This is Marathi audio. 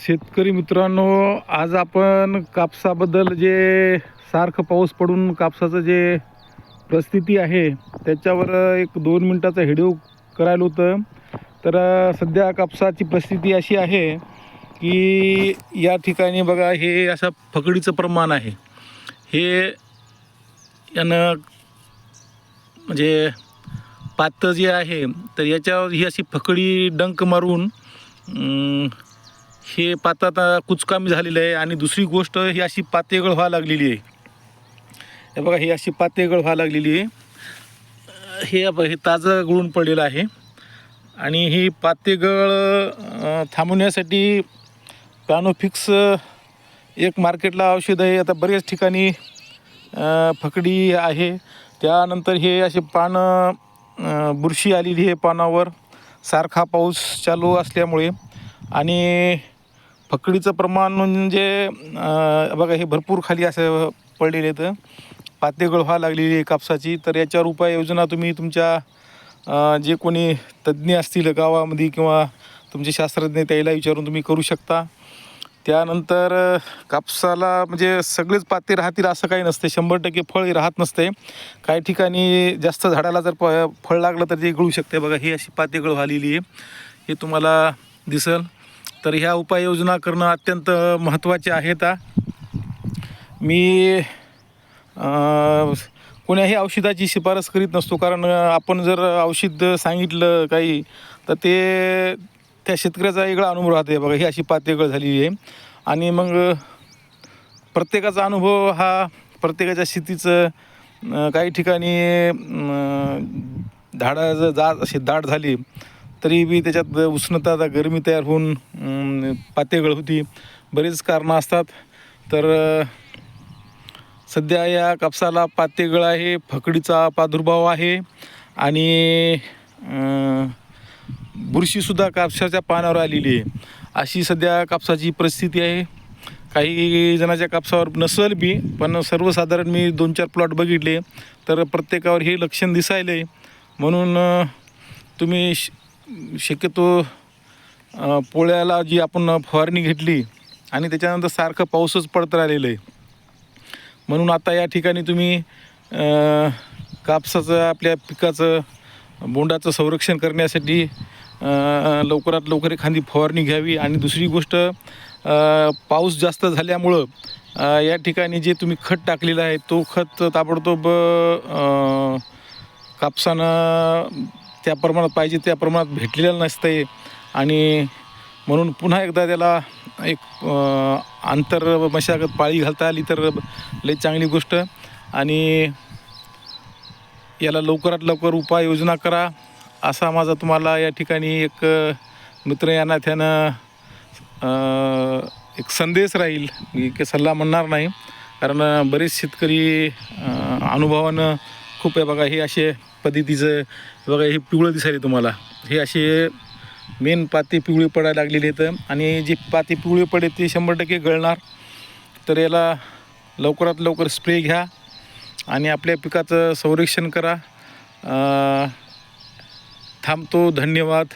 शेतकरी मित्रांनो आज आपण कापसाबद्दल जे सारखं पाऊस पडून कापसाचं जे परिस्थिती आहे त्याच्यावर एक दोन मिनटाचा व्हिडिओ करायला होतं. तर सध्या कापसाची परिस्थिती अशी आहे की या ठिकाणी बघा हे असं फकडीचं प्रमाण आहे. हे यानं म्हणजे पातं जे आहे तर याच्यावर ही अशी फकडी डंक मारून हे पात आता कुचकामी झालेलं आहे आणि दुसरी गोष्ट ही अशी पातेगळ व्हायला लागलेली आहे. हे बघा ही अशी पातेगळ व्हायला लागलेली आहे. हे बघा हे ताजं गळून पडलेलं आहे. आणि ही पातेगळ थांबवण्यासाठी पॅनोफिक्स एक मार्केटला औषध आहे. आता बऱ्याच ठिकाणी फकडी आहे. त्यानंतर हे असे पानं बुरशी आलेली आहे पानावर. सारखा पाऊस चालू असल्यामुळे. आणि फकडीचं प्रमाण म्हणजे बघा हे भरपूर खाली असं पडलेले आहेत पातेगळ व्हायला लागलेली आहे कापसाची. तर याच्यावर उपाययोजना तुम्ही तुमच्या जे कोणी तज्ज्ञ असतील गावामध्ये किंवा तुमचे शास्त्रज्ञ त्याला विचारून तुम्ही करू शकता. त्यानंतर कापसाला म्हणजे सगळेच पाते राहतील असं काही नसते शंभर टक्के फळ राहत नसते काही ठिकाणी जास्त झाडाला जर प फळ लागलं तर ते गळू शकते बघा ही अशी पाते गळ झालेली आहे. हे तुम्हाला दिसल. तर ह्या उपाययोजना करणं अत्यंत महत्त्वाचे आहेत मी कोण्याही औषधाची शिफारस करीत नसतो कारण आपण जर औषध सांगितलं काही तर ते त्या शेतकऱ्याचा वेगळा अनुभव राहते. बघा ही अशी पातेगळ झालेली आहे. आणि मग प्रत्येकाचा अनुभव हा प्रत्येकाच्या शेतीचं काही ठिकाणी अ, जा जर अशी दाट झाली तरी बी त्याच्यात उष्णता आता गरमी तयार होऊन पातेगळ होती. बरीच कारणं असतात. तर सध्या या कापसाला पातेगळ आहे फकडीचा प्रादुर्भाव आहे आणि बुरशीसुद्धा कापसाच्या पानावर आलेली आहे. अशी सध्या कापसाची परिस्थिती आहे. काही जणाच्या कापसावर नसल बी पण सर्वसाधारण मी दोन चार प्लॉट बघितले. तर प्रत्येकावर हे लक्षण दिसायलं आहे म्हणून तुम्ही श शक्यतो पोळ्याला जी आपण फवारणी घेतली आणि त्याच्यानंतर सारखं पाऊसच पडत राहिलेलं आहे. म्हणून आता या ठिकाणी तुम्ही कापसाचं आपल्या पिकाचं बोंडाचं संरक्षण करण्यासाठी लवकरात लवकर एखादी फवारणी घ्यावी. आणि दुसरी गोष्ट पाऊस जास्त झाल्यामुळं या ठिकाणी जे तुम्ही खत टाकलेलं आहे तो खत ताबडतोब कापसानं त्या प्रमाणात पाहिजे त्या प्रमाणात भेटलेलं नसतं आहे आणि म्हणून पुन्हा एकदा त्याला एक आंतर मशागत पाळी घालता आली तर लई चांगली गोष्ट. आणि याला लवकरात लवकर उपाययोजना करा. असा माझा तुम्हाला या ठिकाणी एक मित्र यांना त्यानं एक संदेश राहील. मी काही सल्ला म्हणणार नाही. कारण बरेच शेतकरी अनुभवानं खूप आहे बघा हे असे पद्धतीचं बघा हे पिवळं दिसायले तुम्हाला. हे असे मेन पाती पिवळी पडायला लागलेली आहेत आणि जी पाती पिवळी पडे ते शंभर टक्के गळणार. तर याला लवकरात लवकर स्प्रे घ्या आणि आपल्या पिकाचं संरक्षण करा. थांबतो धन्यवाद.